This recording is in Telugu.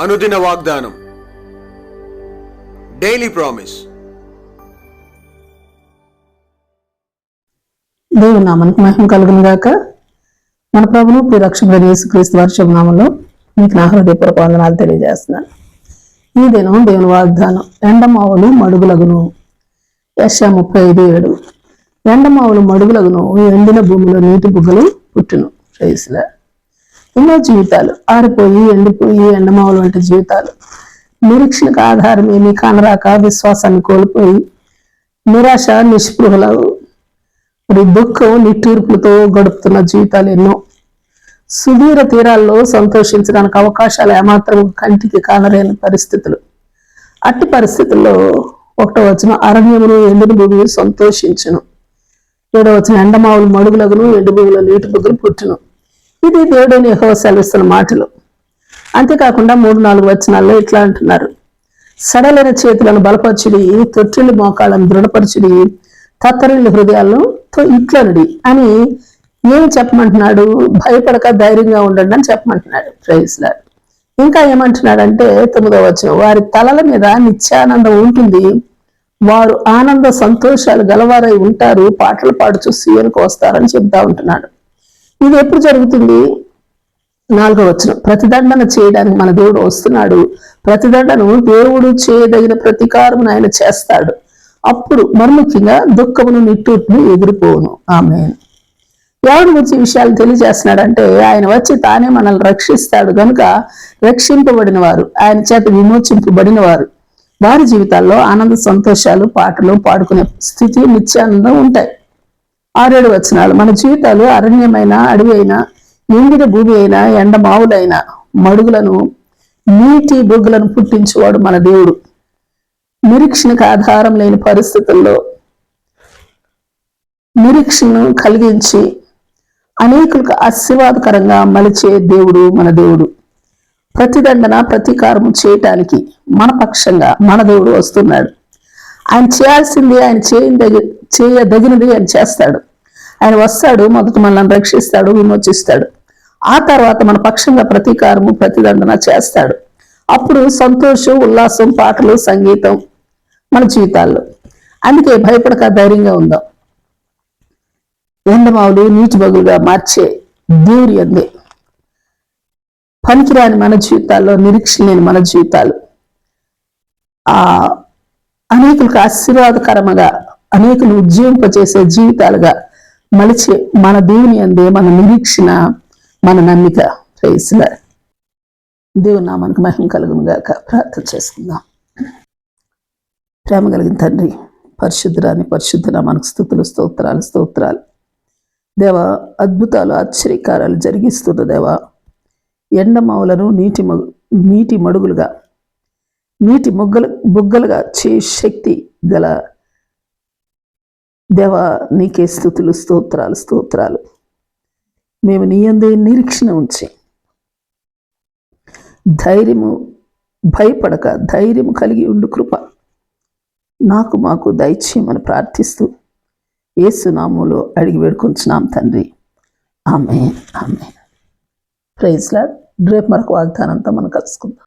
అనుదిన వాగ్దానం. డైలీ ప్రామిస్ దేవుని నామానికి మహిమ కలుగును గాక మన ప్రభును ప్రియరక్షకుడు యేసుక్రీస్తు వర్షం నామంలో మీకు నా హృదయపూర్వక వందనాలు తెలియజేస్తున్నాను ఈ దినం దేవుని వాగ్దానం ఎండమావులు మడుగులగును. యశ ముప్పై ఐదు ఏడు. ఎండమావులు మడుగులగును ఎండిన భూమిలో నీటి బుగ్గలు పుట్టును. ప్రైస్లా ఎన్నో జీవితాలు. ఆరిపోయి ఎండిపోయి ఎండమావులు వంటి జీవితాలు. నిరీక్షణకు ఆధారం ఏమీ కానరాక విశ్వాసాన్ని కోల్పోయి నిరాశ నిస్పృహలు మరి దుఃఖం నిట్టూర్పులతో గడుపుతున్న జీవితాలు ఎన్నో. సుదీర తీరాల్లో సంతోషించడానికి అవకాశాలు ఏమాత్రం కంటికి కానరేని పరిస్థితులు. అట్టి పరిస్థితుల్లో ఒకటో వచ్చిన అరణ్యమును ఎండిన భూమిని సంతోషించును. ఏడో వచ్చిన ఎండమావులు మడుగులగును ఎండు భూమిలో నీటి బుగ్గులు పుట్టును. ఇది దేవుడైన యహో సెలవిస్తున్న మాటలు. అంతేకాకుండా మూడు నాలుగు వచనాల్లో ఇట్లా అంటున్నారు. సడలైన చేతులను బలపరచుడి తొట్టిల్లు మోకాళ్ళను దృఢపరచుడి తత్తరిల్లు హృదయాలను తో ఇట్లనుడి అని ఏమి చెప్పమంటున్నాడు? భయపడక ధైర్యంగా ఉండండి అని చెప్పమంటున్నాడు. ప్రైజ్లా ఇంకా ఏమంటున్నాడంటే తొమ్మిదో వచనం వారి తలల మీద నిత్యానందం ఉంటుంది. వారు ఆనంద సంతోషాలు గలవారై ఉంటారు. పాటలు పాడుచు సీఎన్కు వస్తారని చెప్తా ఉంటున్నాడు. ఇది ఎప్పుడు జరుగుతుంది? నాలుగో వచనం. ప్రతిదండన చేయడానికి మన దేవుడు వస్తున్నాడు. ప్రతిదండను దేవుడు చేయదగిన ప్రతీకారం ఆయన చేస్తాడు. అప్పుడు మరుముఖ్యంగా దుఃఖమును నిట్టూట్ను ఎగిరిపోవును. ఆమె ఎవరి గురించి విషయాలు తెలియజేస్తున్నాడంటే ఆయన వచ్చి తానే మనల్ని రక్షిస్తాడు. కనుక రక్షింపబడిన వారు ఆయన చేత విమోచింపబడిన వారు వారి జీవితాల్లో ఆనంద సంతోషాలు పాటలు పాడుకునే స్థితి నిత్యానందం ఉంటాయి. ఆరేడు వచనాలు. మన జీవితాలు అరణ్యమైన అడవి అయినా ఎండిన భూమి అయినా ఎండ మావులైన మడుగులను నీటి బొగ్గులను పుట్టించేవాడు మన దేవుడు. నిరీక్షణకు ఆధారం లేని పరిస్థితుల్లో నిరీక్షణను కలిగించి అనేకులకు ఆశీర్వాదకరంగా మలిచే దేవుడు మన దేవుడు. ప్రతిదండన ప్రతీకారం చేయటానికి మన పక్షంగా మన దేవుడు వస్తున్నాడు. ఆయన చేయాల్సింది ఆయన చేయదగ చేయదగినది ఆయన చేస్తాడు. ఆయన వస్తాడు మొదట మనల్ని రక్షిస్తాడు విమోచిస్తాడు. ఆ తర్వాత మన పక్షంగా ప్రతీకారము ప్రతిదండన చేస్తాడు. అప్పుడు సంతోషం ఉల్లాసం పాటలు సంగీతం మన జీవితాల్లో. అందుకే భయపడక ధైర్యంగా ఉందాం. ఎండమావులు నీటి బగులుగా మార్చే దేవుడి అందే. పనికిరాని మన జీవితాల్లో నిరీక్షణ లేని మన జీవితాలు. ఆ అనేకులకు ఆశీర్వాదకరముగా అనేకులు ఉజ్జీవింపచేసే జీవితాలుగా మలిచే మన దేవుని అందే మన నిరీక్షణ మన నమ్మిక. ప్రేసుల దేవుని నామానికి మహిమ కలుగును గాక ప్రార్థన చేసుకుందాం. ప్రేమ కలిగిన తండ్రి పరిశుద్ధురాని పరిశుద్ధ మనకు స్థుతులు స్తోత్రాలు స్తోత్రాలు. దేవ అద్భుతాలు ఆశ్చర్యకారాలు జరిగిస్తున్న దేవా. ఎండమావులను నీటి మగు నీటి మడుగులుగా నీటి మొగ్గలు బుగ్గలుగా చే శక్తి గల దేవా నీకే స్థుతులు స్తోత్రాలు స్తోత్రాలు. మేము నీ అందే నిరీక్షణ ఉంచి ధైర్యము భయపడక ధైర్యము కలిగి ఉండు కృప. నాకు మాకు దయచేయమని ప్రార్థిస్తూ ఏసునామంలో అడిగి వేడుకొంచున్నాం తండ్రి. ఆమె ఆమె ప్రైజ్లా రేపు మరొక వాగ్దానంతో మనం కలుసుకుందాం.